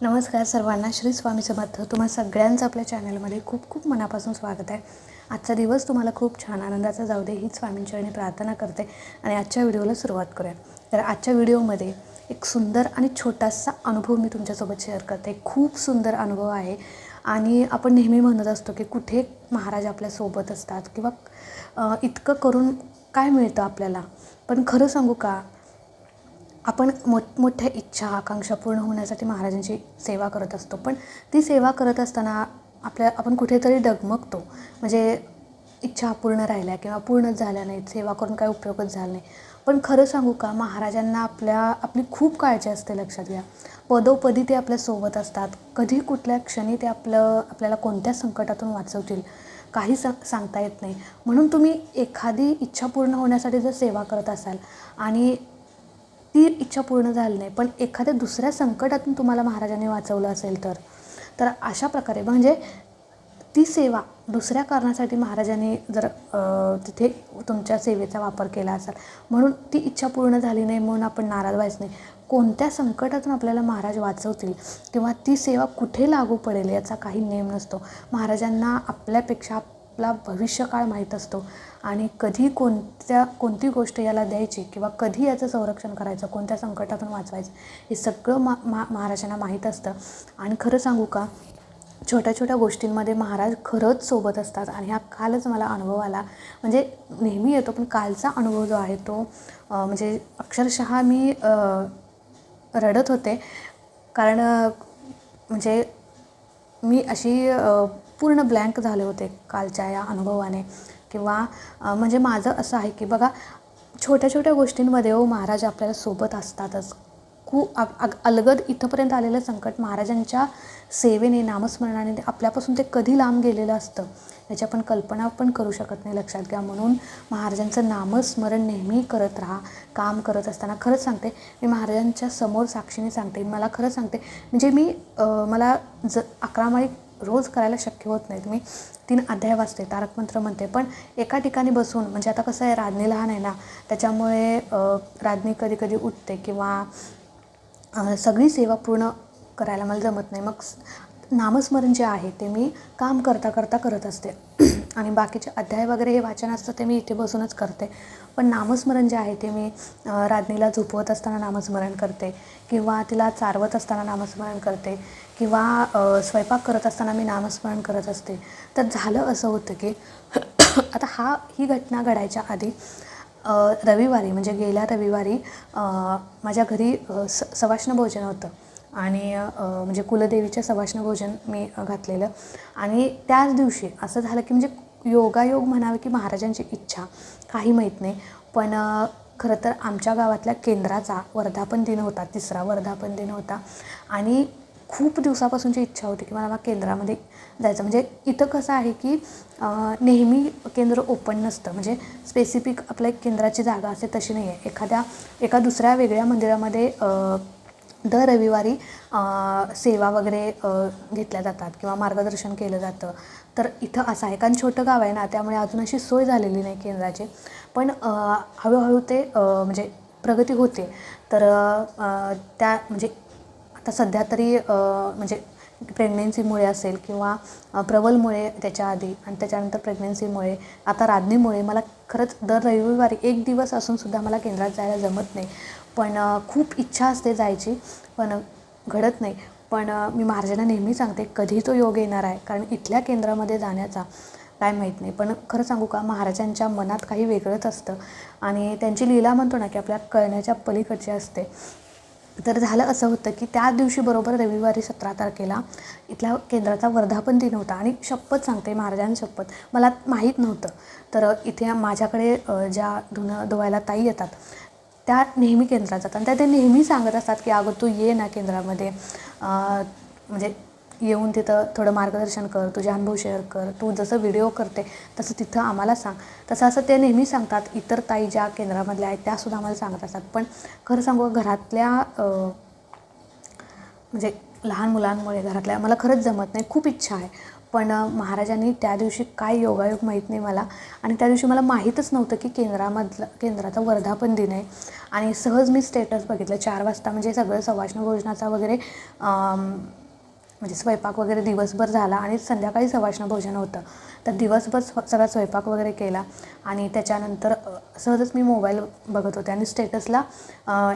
नमस्कार सर्वांना श्री स्वामी समर्थ. तुम्हा सगळ्यांचं आपल्या चॅनलमध्ये खूप खूप मनापासून स्वागत आहे. आजचा दिवस तुम्हाला खूप छान आनंदाचा जाऊ दे हीच स्वामींचरणी प्रार्थना करते आणि आजच्या व्हिडिओला सुरुवात करूया. तर आजच्या व्हिडिओमध्ये एक सुंदर आणि छोटासा अनुभव मी तुमच्यासोबत शेअर करते. खूप सुंदर अनुभव आहे आणि आपण नेहमी म्हणत असतो की कुठे महाराज आपल्यासोबत असतात किंवा इतकं करून काय मिळतं आपल्याला? पण खरं सांगू का? आपण मोठमोठ्या इच्छा आकांक्षा पूर्ण होण्यासाठी महाराजांची सेवा करत असतो. पण ती सेवा करत असताना आपल्या आपण कुठेतरी डगमगतो. म्हणजे इच्छा अपूर्ण राहिल्या किंवा पूर्णच झाल्या नाहीत सेवा करून काय उपयोगच झाला नाही. पण खरं सांगू का महाराजांना आपल्या आपली खूप काळजी असते लक्षात घ्या. पदोपदी ते आपल्यासोबत असतात. कधी कुठल्या क्षणी ते आपलं आपल्याला कोणत्या संकटातून वाचवतील काही सा सांगता येत नाही. म्हणून तुम्ही एखादी इच्छा पूर्ण होण्यासाठी जर सेवा करत असाल आणि ती इच्छा पूर्ण झाली नाही. पण एखाद्या दुसऱ्या संकटातून तुम्हाला महाराजांनी वाचवलं असेल तर तर अशा प्रकारे म्हणजे ती सेवा दुसऱ्या कारणासाठी महाराजांनी जर तिथे तुमच्या सेवेचा वापर केला असेल म्हणून ती इच्छा पूर्ण झाली नाही म्हणून आपण नाराज व्हायचं नाही. कोणत्या संकटातून आपल्याला महाराज वाचवतील किंवा ती सेवा कुठे लागू पडेल याचा काही नेम नसतो. महाराजांना आपल्यापेक्षा आपला भविष्यकाळ माहीत असतो? आणि कधी कोणत्या कोणती गोष्ट याला द्यायची किंवा कधी याचं संरक्षण करायचं कोणत्या संकटातून वाचवायचं हे सगळं मा मा महाराजांना माहीत असतं. आणि खरं सांगू का? छोट्या छोट्या गोष्टींमध्ये महाराज खरंच सोबत असतात. आणि हा कालच मला अनुभव आला. म्हणजे नेहमी येतो पण कालचा अनुभव जो आहे तो म्हणजे अक्षरशः मी रडत होते. कारण म्हणजे मी अशी पूर्ण ब्लँक झाले होते कालच्या या अनुभवाने. किंवा म्हणजे माझं असं आहे की बघा छोट्या छोट्या गोष्टींमध्ये हो महाराज आपल्याला सोबत असतातच. खूप अग अग अलगद इथंपर्यंत आलेलं संकट महाराजांच्या सेवेने नामस्मरणाने ते आपल्यापासून ते कधी लांब गेलेलं असतं याची आपण कल्पना पण करू शकत नाही लक्षात घ्या. म्हणून महाराजांचं नामस्मरण नेहमी करत राहा काम करत असताना. खरंच सांगते मी महाराजांच्या समोर साक्षीने सांगते. मला खरंच सांगते म्हणजे मी मला ज अकरा माळी रोज करायला शक्य होत नाहीत मी तीन अध्याय वाचते तारक मंत्र म्हणते पण एका ठिकाणी बसून म्हणजे आता कसं आहे राजनी लहान आहे ना त्याच्यामुळे राजनी कधी कधी उठते किंवा सगळी सेवा पूर्ण करायला मला जमत नाही. मग नामस्मरण जे आहे ते मी काम करता करता करत असते. आणि बाकीचे अध्याय वगैरे हे वाचन असतं ते मी इथे बसूनच करते. पण नामस्मरण जे आहे ते मी अ, राजनीला झोपवत असताना नामस्मरण करते किंवा तिला चारवत असताना नामस्मरण करते. किंवा स्वयंपाक करत असताना मी नामस्मरण करत असते. तर झालं असं होतं की आता हा ही घटना घडायच्या आधी रविवारी म्हणजे गेल्या रविवारी माझ्या घरी स सवाष्ण भोजन होतं. आणि म्हणजे कुलदेवीचं सवाष्ण भोजन मी घातलेलं. आणि त्याच दिवशी असं झालं की म्हणजे योगायोग म्हणावे की महाराजांची इच्छा काही माहीत नाही. पण खरं तर आमच्या गावातल्या केंद्राचा वर्धापन दिन होता तिसरा वर्धापन दिन होता. आणि खूप दिवसापासूनची इच्छा होती की मला केंद्रामध्ये जायचं. म्हणजे इथं कसं आहे की नेहमी केंद्र ओपन नसतं. म्हणजे स्पेसिफिक आपल्या एक केंद्राची जागा असते तशी नाही आहे एखाद्या एका दुसऱ्या वेगळ्या मंदिरामध्ये दर रविवारी सेवा वगैरे घेतल्या जातात किंवा मार्गदर्शन केलं जातं. तर इथं असं आहे. कारण छोटं गाव आहे ना त्यामुळे अजून अशी सोय झालेली नाही केंद्राची. पण हळूहळू ते म्हणजे प्रगती होते. तर त्या म्हणजे आता सध्या तरी म्हणजे प्रेग्नेन्सीमुळे असेल किंवा प्रबलमुळे त्याच्या आधी आणि त्याच्यानंतर प्रेग्नेन्सीमुळे आता राधनीमुळे मला खरंच दर रविवारी एक दिवस असूनसुद्धा मला केंद्रात जायला जमत नाही. पण खूप इच्छा असते जायची पण घडत नाही. पण मी महाराजांना नेहमी सांगते कधी तो योग येणार आहे कारण इथल्या केंद्रामध्ये जाण्याचा काय माहीत नाही. पण खरं सांगू का महाराजांच्या मनात काही वेगळंच असतं. आणि त्यांची लीला म्हणतो ना की आपल्या कळण्याच्या पलीकडची असते. तर झालं असं होतं की त्या दिवशी बरोबर रविवारी सतरा तारखेला इथल्या केंद्राचा वर्धापन दिन होता आणि शपथ सांगते महाराजांनी शपथ. मला माहीत नव्हतं. तर इथे माझ्याकडे ज्या धुणं धुवायला ताई येतात त्या नेहमी केंद्रात जातात. आणि त्या ते नेहमी सांगत असतात की अगं तू ये ना केंद्रामध्ये. म्हणजे येऊन तिथं थोडं मार्गदर्शन कर तुझे अनुभव शेअर कर तू जसं व्हिडिओ करते तसं तिथं आम्हाला सांग. तसं असं ते नेहमी सांगतात इतर ताई ज्या केंद्रामधल्या आहेत त्यासुद्धा आम्हाला सांगत असतात. पण खरं सांगू घरातल्या म्हणजे लहान मुलांमुळे घरातल्या मला खरंच जमत नाही खूप इच्छा आहे. पण महाराजांनी त्या दिवशी काय योगायोग माहीत नाही मला. आणि त्या दिवशी मला माहीतच नव्हतं की केंद्रामधलं केंद्राचा वर्धापन दिन आहे. आणि सहज मी स्टेटस बघितलं चार वाजता म्हणजे सगळं सवाष्ण भोजनाचा वगैरे म्हणजे स्वयंपाक वगैरे दिवसभर झाला आणि संध्याकाळी सवाष्ण भोजन होतं. तर दिवसभर स्व सगळा स्वयंपाक वगैरे केला आणि त्याच्यानंतर सहजच मी मोबाईल बघत होते आणि स्टेटसला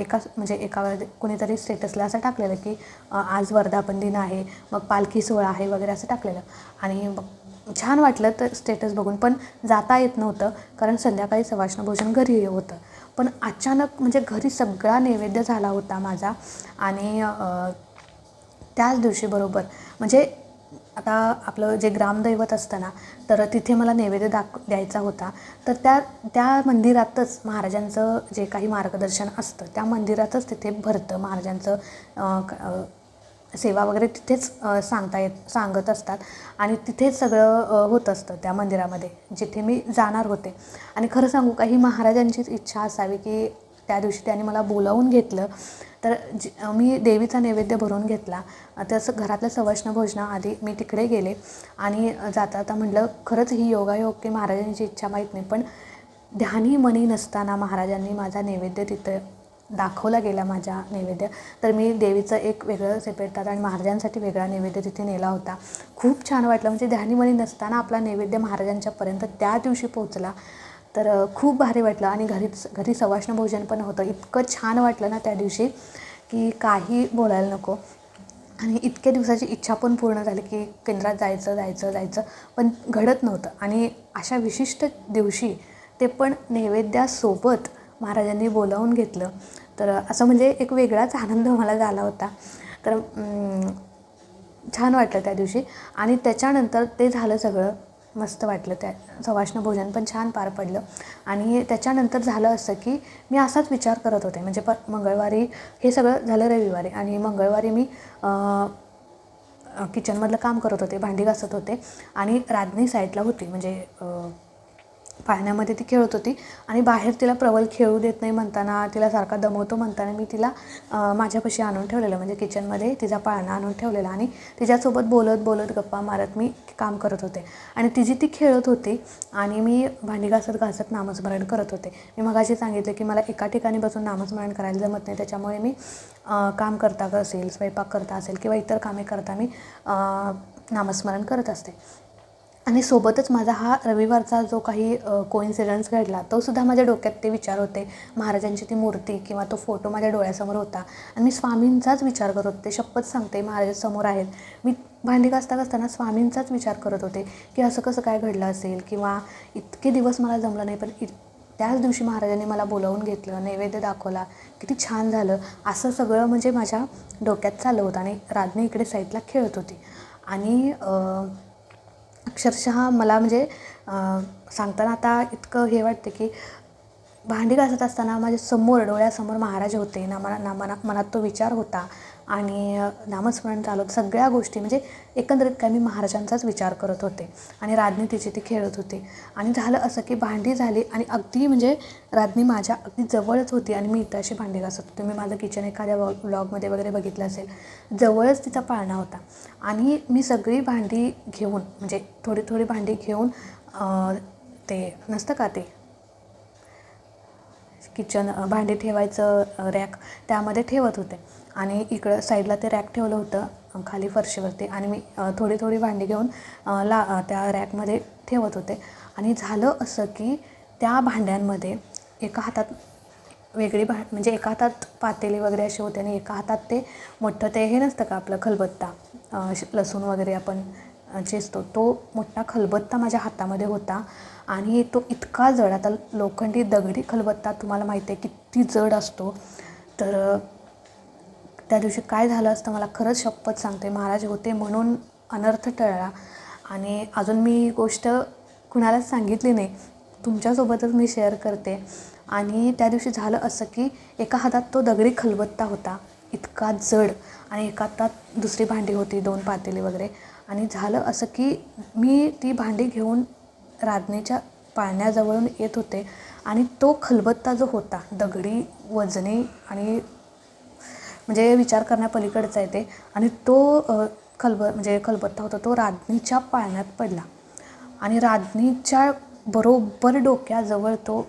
एका म्हणजे एका कोणीतरी स्टेटसला असं टाकलेलं की आज वर्धापन दिन आहे मग पालखी सोहळा आहे वगैरे असं टाकलेलं. आणि छान वाटलं तर स्टेटस बघून पण जाता येत नव्हतं कारण संध्याकाळी सवाष्ण भोजन घरी होतं. पण अचानक म्हणजे घरी सगळा नैवेद्य झाला होता माझा आणि त्याच दिवशी बरोबर. म्हणजे आता आपलं जे ग्रामदैवत असतं ना तर तिथे मला नैवेद्य दाख द्यायचा होता. तर त्या त्या मंदिरातच महाराजांचं जे काही मार्गदर्शन असतं त्या मंदिरातच तिथे भरतं महाराजांचं सेवा वगैरे तिथेच सांगता येत सांगत असतात. आणि तिथेच सगळं होत असतं त्या मंदिरामध्ये जिथे मी जाणार होते. आणि खरं सांगू का ही महाराजांचीच इच्छा असावी की त्या दिवशी त्याने मला बोलावून घेतलं. तर जी मी देवीचा नैवेद्य भरून घेतला. तसं घरातलं सवष्ण भोजनाआधी मी तिकडे गेले. आणि जाता जाता म्हटलं खरंच ही योगायोग की महाराजांची इच्छा माहीत नाही पण ध्यानी मनी नसताना महाराजांनी माझा नैवेद्य तिथं दाखवला गेला माझ्या नैवेद्य. तर मी देवीचं एक वेगळं सेपरेट ताट आणि महाराजांसाठी वेगळा नैवेद्य तिथे नेला होता. खूप छान वाटलं. म्हणजे ध्यानीमनी नसताना आपला नैवेद्य महाराजांच्यापर्यंत त्या दिवशी पोहोचला. तर खूप भारी वाटलं आणि घरीच घरी सवाष्ण भोजन पण होतं. इतकं छान वाटलं ना त्या दिवशी की काही बोलायला नको. आणि इतक्या दिवसाची इच्छा पण पूर्ण झाली की केंद्रात जायचं जायचं जायचं. पण घडत नव्हतं. आणि अशा विशिष्ट दिवशी ते पण नैवेद्यासोबत महाराजांनी बोलावून घेतलं. तर असं म्हणजे एक वेगळाच आनंद मला झाला होता. तर छान वाटलं त्या दिवशी. आणि त्याच्यानंतर ते झालं सगळं. मस्त वाटलं त्या सवाष्ण भोजन पण छान पार पडलं. आणि त्याच्यानंतर झालं असं की मी असाच विचार करत होते. म्हणजे प मंगळवारी हे सगळं झालं रविवारी आणि मंगळवारी मी किचनमधलं काम करत होते. भांडी घासत होते. आणि राधनी साईडला होती. म्हणजे पाण्यामध्ये पाळण्यामध्ये ती खेळत होती. आणि बाहेर तिला प्रबल खेळू देत नाही म्हणताना तिला सारखा दमवतो म्हणताना मी तिला माझ्यापाशी आणून ठेवलेलं म्हणजे किचनमध्ये तिचा पाळणा आणून ठेवलेला. आणि तिच्यासोबत बोलत बोलत गप्पा मारत मी काम करत होते. आणि तिची ती खेळत होती आणि मी भांडी घासत घासत नामस्मरण करत होते. मी मगाशी सांगितलं की मला एका ठिकाणी बसून नामस्मरण करायला जमत नाही. त्याच्यामुळे मी काम करता असेल स्वयंपाक करता असेल किंवा इतर कामे करता मी नामस्मरण करत असते. आणि सोबतच माझा हा रविवारचा जो काही कोइन्सिडन्स घडला तो सुद्धा माझ्या डोक्यात ते विचार होते. महाराजांची ती मूर्ती किंवा तो फोटो माझ्या डोळ्यासमोर होता. आणि मी स्वामींचाच विचार करत होते. शपथ सांगते महाराज समोर आहेत. मी भांडी घासता घासताना स्वामींचाच विचार करत होते की असं कसं काय घडलं असेल किंवा इतके दिवस मला जमलं नाही पण इत त्याच दिवशी महाराजांनी मला बोलावून घेतलं नैवेद्य दाखवला. किती छान झालं. असं सगळं म्हणजे माझ्या डोक्यात चाललं होतं आणि राजने इकडे साईडला खेळत होती. आणि अक्षरशः मला म्हणजे सांगताना आता इतकं हे वाटतं की भांडी घासत असताना माझ्यासमोर डोळ्यासमोर महाराज होते ना मला ना मना मनात तो विचार होता. आणि नामस्मरण चालू होतं सगळ्या गोष्टी म्हणजे एकंदरीत काय मी महाराजांचाच विचार करत होते आणि राज्ञी तिची ती खेळत होती. आणि झालं असं की भांडी झाली आणि अगदी म्हणजे राज्ञी माझ्या अगदी जवळच होती आणि मी इतरशी भांडी घासत होते. मी माझं किचन एखाद्या ब्लॉगमध्ये व्लॉगमध्ये वगैरे बघितलं असेल. जवळच तिचा पाळणा होता. आणि मी सगळी भांडी घेऊन म्हणजे थोडी थोडी भांडी घेऊन ते नसतं का ते? किचन भांडी ठेवायचं रॅक त्यामध्ये ठेवत होते. आणि इकडं साईडला ते रॅक ठेवलं होतं खाली फरशीवरती. आणि मी थोडी थोडी भांडी घेऊन ला त्या रॅकमध्ये ठेवत होते. आणि झालं असं की त्या भांड्यांमध्ये एका हातात वेगळी भा म्हणजे एका हातात पातेली वगैरे अशी होते आणि एका हातात ते मोठं ते हे नसतं का आपलं खलबत्ता श- लसूण वगैरे आपण चेचतो. तो मोठा खलबत्ता माझ्या हातामध्ये होता आणि तो इतका जड आता लोखंडी दगडी खलबत्ता तुम्हाला माहिती आहे किती जड असतो. तर त्या दिवशी काय झालं असतं मला खरंच शपथ सांगते. महाराज होते म्हणून अनर्थ टळला. आणि अजून मी गोष्ट कुणालाच सांगितली नाही. तुमच्यासोबतच मी शेअर करते. आणि त्या दिवशी झालं असं की एका हातात तो दगडी खलबत्ता होता. इतका जड आणि एका हातात दुसरी भांडी होती दोन पातेली वगैरे. आणि झालं असं की मी ती भांडी घेऊन राधनेच्या पाळण्याजवळून येत होते. आणि तो खलबत्ता जो होता दगडी वजनी आणि म्हणजे विचार करण्यापलीकडचं आहे ते. आणि तो खलब म्हणजे खलबत्ता होता तो राधनीच्या पाळण्यात पडला. आणि राधनीच्या बरोबर डोक्याजवळ तो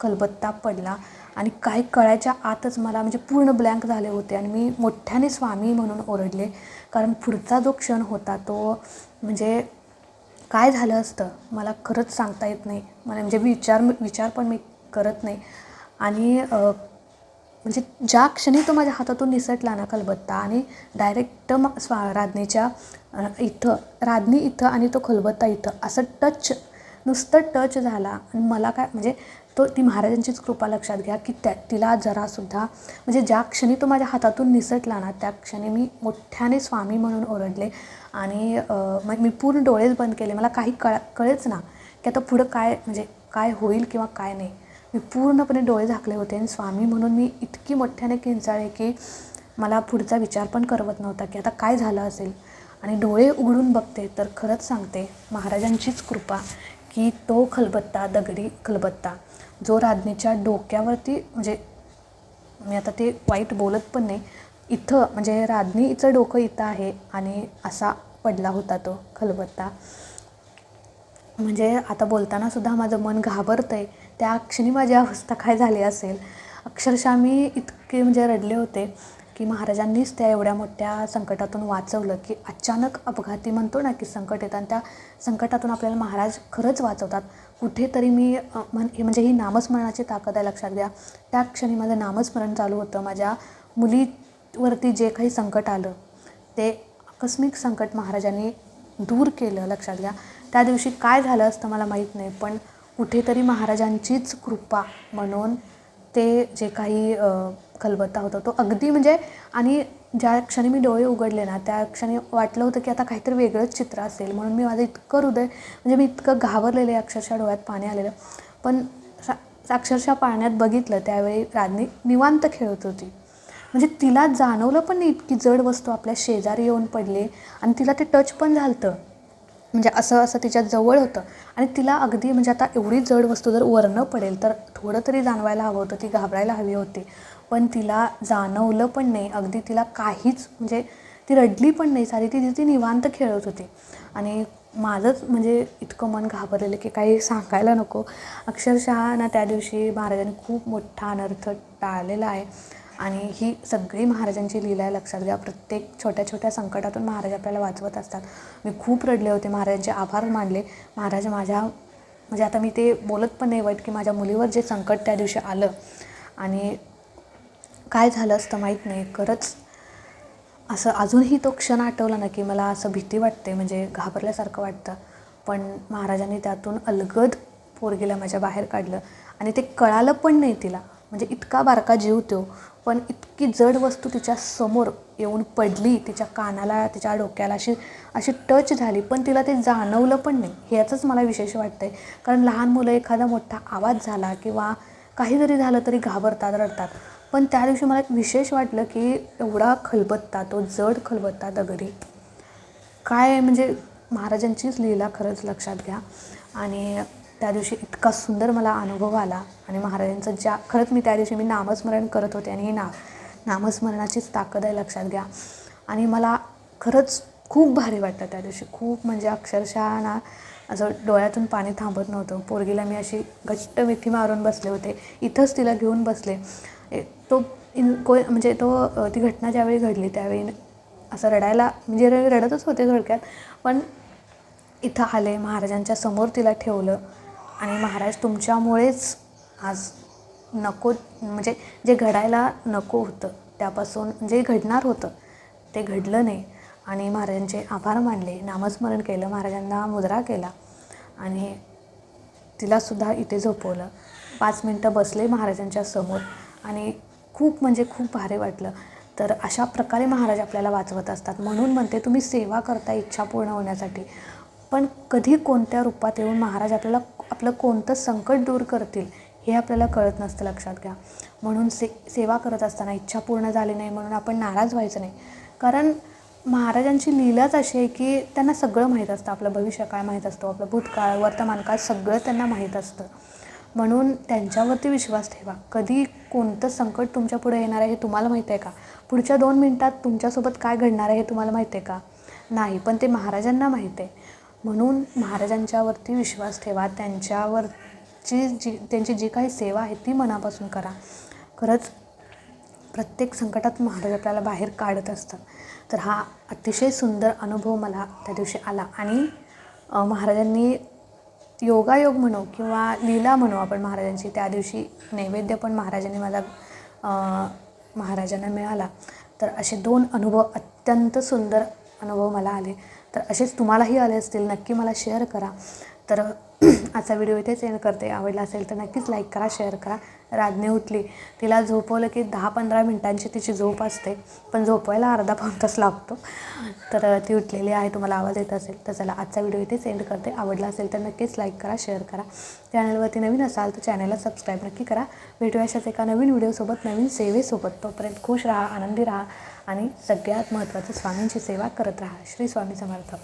खलबत्ता पडला. आणि काही कळायच्या आतच मला म्हणजे पूर्ण ब्लँक झाले होते. आणि मी मोठ्याने स्वामी म्हणून ओरडले. कारण पुढचा जो क्षण होता तो म्हणजे काय झालं असतं मला खरंच सांगता येत नाही. मला म्हणजे विचार विचार पण मी करत नाही. आणि म्हणजे ज्या क्षणी तो माझ्या हातातून निसटला ना खलबत्ता आणि डायरेक्ट मग स्वा राधनेच्या इथं राधनी इथं आणि तो खलबत्ता इथं असं टच नुसतं टच झाला. आणि मला काय म्हणजे तो ती महाराजांचीच कृपा लक्षात घ्या की त्या तिला जरासुद्धा म्हणजे ज्या क्षणी तो माझ्या हातातून निसटला ना त्या क्षणी मी मोठ्याने स्वामी म्हणून ओरडले. आणि मग मी पूर्ण डोळेच बंद केले. मला काही कळ कळेच ना की आता पुढं काय म्हणजे काय होईल किंवा काय नाही. मी पूर्णपणे डोळे झाकले होते आणि स्वामी म्हणून मी इतकी मोठ्याने किंचाळे की मला पुढचा विचार पण करवत नव्हता की आता काय झालं असेल. आणि डोळे उघडून बघते तर खरंच सांगते महाराजांचीच कृपा की तो खलबत्ता दगडी खलबत्ता जो राज्ञीच्या डोक्यावरती म्हणजे मी आता ते वाईट बोलत पण नाही इथं म्हणजे राज्ञीचं डोकं इथं आहे आणि असा पडला होता तो खलबत्ता. म्हणजे आता बोलताना सुद्धा माझं मन घाबरतं आहे त्या क्षणी माझी अवस्था काय झाली असेल? अक्षरशः मी इतके म्हणजे रडले होते की महाराजांनीच त्या एवढ्या मोठ्या संकटातून वाचवलं की अचानक अपघाती म्हणतो ना की संकट येतं आणि त्या संकटातून आपल्याला महाराज खरंच वाचवतात. कुठेतरी मी मन म्हण म्हणजे ही नामस्मरणाची ताकद आहे लक्षात घ्या. त्या क्षणी माझं नामस्मरण चालू होतं. माझ्या मुलीवरती जे काही संकट आलं ते आकस्मिक संकट महाराजांनी दूर केलं लक्षात घ्या. त्या दिवशी काय झालं असतं मला माहीत नाही पण कुठेतरी महाराजांचीच कृपा म्हणून ते जे काही खलबत्ता होता तो अगदी म्हणजे आणि ज्या क्षणी मी डोळे उघडले ना त्या क्षणी वाटलं होतं की आता काहीतरी वेगळंच चित्र असेल. म्हणून मी माझं इतकं हृदय म्हणजे मी इतकं घाबरलेले अक्षरशः डोळ्यात पाणी आलेलं. पण सा अक्षरशः पाण्यात बघितलं त्यावेळी राधनी निवांत खेळत होती. म्हणजे तिला जाणवलं पण नाही इतकी जड वस्तू आपल्या शेजारी येऊन पडली आणि तिला ते टच पण झालं म्हणजे असं असं तिच्या जवळ होतं. आणि तिला अगदी म्हणजे आता एवढी जड वस्तू जर वरनं पडेल तर थोडं तरी जाणवायला हवं होतं ती घाबरायला हवी होती. पण तिला जाणवलं पण नाही. अगदी तिला काहीच म्हणजे ती रडली पण नाही. सारी ती ती निवांत खेळत होती. आणि माझंच म्हणजे इतकं मन घाबरलेलं की काही सांगायला नको. अक्षरशः ना त्या दिवशी महाराजांनी खूप मोठा अनर्थ टाळलेला आहे. आणि ही सगळी महाराजांची लीला आहे लक्षात घ्या. प्रत्येक छोट्या छोट्या संकटातून महाराज आपल्याला वाचवत असतात. मी खूप रडले होते. महाराजांचे आभार मानले. महाराज माझ्या म्हणजे आता मी ते बोलत पण नाही वाईट की माझ्या मुलीवर जे संकट त्या दिवशी आलं. आणि काय झालं असतं माहीत नाही. खरंच असं अजूनही तो क्षण आठवला ना की मला असं भीती वाटते. म्हणजे घाबरल्यासारखं वाटतं. पण महाराजांनी त्यातून अलगद पोरगीला माझ्या बाहेर काढलं. आणि ते कळालं पण नाही तिला. म्हणजे इतका बारका जीव तो पण इतकी जड वस्तू तिच्या समोर येऊन पडली तिच्या कानाला तिच्या डोक्याला अशी अशी टच झाली पण तिला ते जाणवलं पण नाही. ह्याचंच मला विशेष वाटतं आहे कारण लहान मुलं एखादा मोठा आवाज झाला किंवा काही जरी झालं तरी घाबरतात रडतात. पण त्या दिवशी मला एक विशेष वाटलं की एवढा खलबत्ता तो जड खलबत्ता दगडी. काय म्हणजे महाराजांचीच लिहिला खरंच लक्षात घ्या. आणि त्या दिवशी इतका सुंदर मला अनुभव आला आणि महाराजांचं ज्या खरंच मी त्या दिवशी मी नामस्मरण करत होते आणि ही ना नामस्मरणाचीच ताकद आहे लक्षात घ्या. आणि मला खरंच खूप भारी वाटतं त्या दिवशी. खूप म्हणजे अक्षरशः ना असं डोळ्यातून पाणी थांबत नव्हतं. पोरगीला मी अशी घट्ट मिठी मारून बसले होते. इथंच तिला घेऊन बसले. ए- तो इन को म्हणजे तो ती घटना ज्यावेळी घडली त्यावेळी असं रडायला म्हणजे रडतच होते थोडक्यात. पण इथं आले महाराजांच्या समोर तिला ठेवलं. आणि महाराज तुमच्यामुळेच आज नको म्हणजे जे घडायला नको होतं त्यापासून जे घडणार होतं ते घडलं नाही. आणि महाराजांचे आभार मानले नामस्मरण केलं महाराजांना मुद्रा केला आणि तिलासुद्धा इथे झोपवलं. पाच मिनटं बसले महाराजांच्या समोर आणि खूप म्हणजे खूप भारी वाटलं. तर अशा प्रकारे महाराज आपल्याला वाचवत असतात. म्हणून म्हणते तुम्ही सेवा करता इच्छा पूर्ण होण्यासाठी. पण कधी कोणत्या रूपात येऊन महाराज आपल्याला आपलं कोणतं संकट दूर करतील हे आपल्याला कळत नसतं लक्षात घ्या. म्हणून से सेवा करत असताना इच्छा पूर्ण झाली नाही म्हणून आपण नाराज व्हायचं नाही. कारण महाराजांची लीलाच अशी आहे की त्यांना सगळं माहीत असतं आपलं भविष्य काय माहीत असतो आपलं भूतकाळ वर्तमान काळ सगळं त्यांना माहीत असतं. म्हणून त्यांच्यावरती विश्वास ठेवा. कधी कोणतं संकट तुमच्यापुढे येणार आहे हे तुम्हाला माहीत आहे का? पुढच्या दोन मिनटात तुमच्यासोबत काय घडणार आहे हे तुम्हाला माहीत आहे का? नाही पण ते महाराजांना माहीत आहे. म्हणून महाराजांच्यावरती विश्वास ठेवा. त्यांच्यावरची जी त्यांची जी काही सेवा आहे ती मनापासून करा. खरंच प्रत्येक संकटात महाराज आपल्याला बाहेर काढत असतात. तर हा अतिशय सुंदर अनुभव मला त्या दिवशी आला. आणि महाराजांनी योगायोग म्हणू किंवा लीला म्हणू आपण महाराजांची त्या दिवशी नैवेद्य पण महाराजांनी मला महाराजांना मिळाला. तर असे दोन अनुभव अत्यंत सुंदर अनुभव मला आले. तर असेच तुम्हालाही आले असतील नक्की मला शेअर करा. तर आजचा व्हिडिओ इथेच एंड करते. आवडला असेल तर नक्कीच लाईक करा शेअर करा. राधने उठली. तिला झोपवलं की दहा पंधरा मिनटांची तिची झोप असते. पण झोपवायला अर्धा पाऊण तास लागतो. तर ती उठलेली आहे. तुम्हाला आवाज येत असेल तर चला आजचा व्हिडिओ इथेच एंड करते. आवडला असेल तर नक्कीच लाईक करा शेअर करा. चॅनलवरती नवीन असाल तर चॅनलला सबस्क्राईब नक्की करा. भेटूया अशाच एका नवीन व्हिडिओसोबत नवीन सेवेसोबत. तोपर्यंत खुश राहा आनंदी राहा. आणि सगळ्यात महत्त्वाचं स्वामींची सेवा करत राहा. श्री स्वामी समर्थ.